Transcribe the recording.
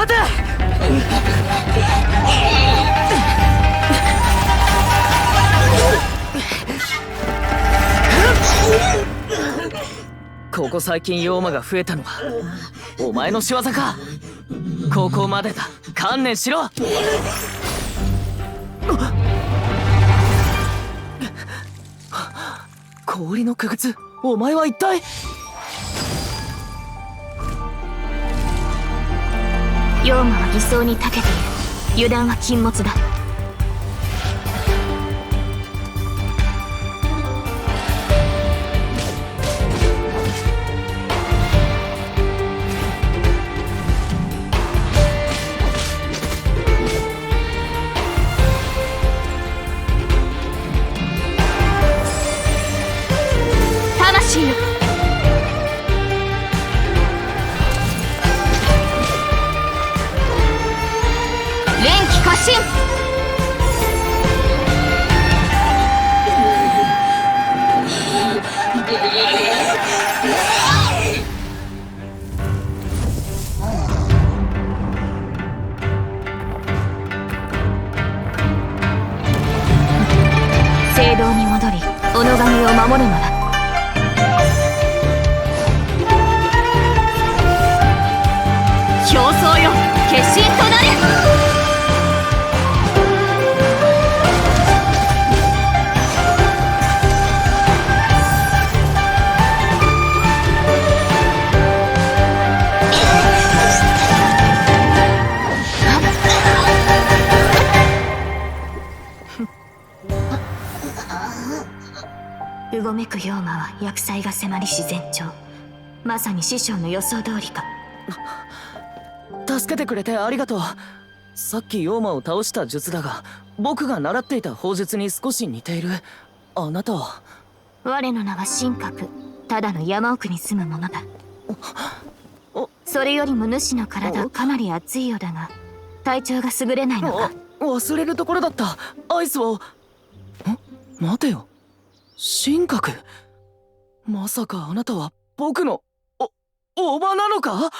待て。ここ最近妖魔が増えたのはお前の仕業か。ここまでだ。観念しろ。氷の傀儡お前は一体？妖魔は偽装に長けている。油断は禁物だ。連気過信聖堂に戻り己神を守るのだ。表層よ化身となれうごめく妖魔は厄災が迫りし前兆まさに師匠の予想通りか。助けてくれてありがとう。さっき妖魔を倒した術だが僕が習っていた法術に少し似ている。あなたは？我の名は神格ただの山奥に住む者だ。おそれよりも主の体かなり熱いようだが体調が優れないのか。あ忘れるところだった。アイスを。ん待てよ神格？まさかあなたは僕のおおばなのか？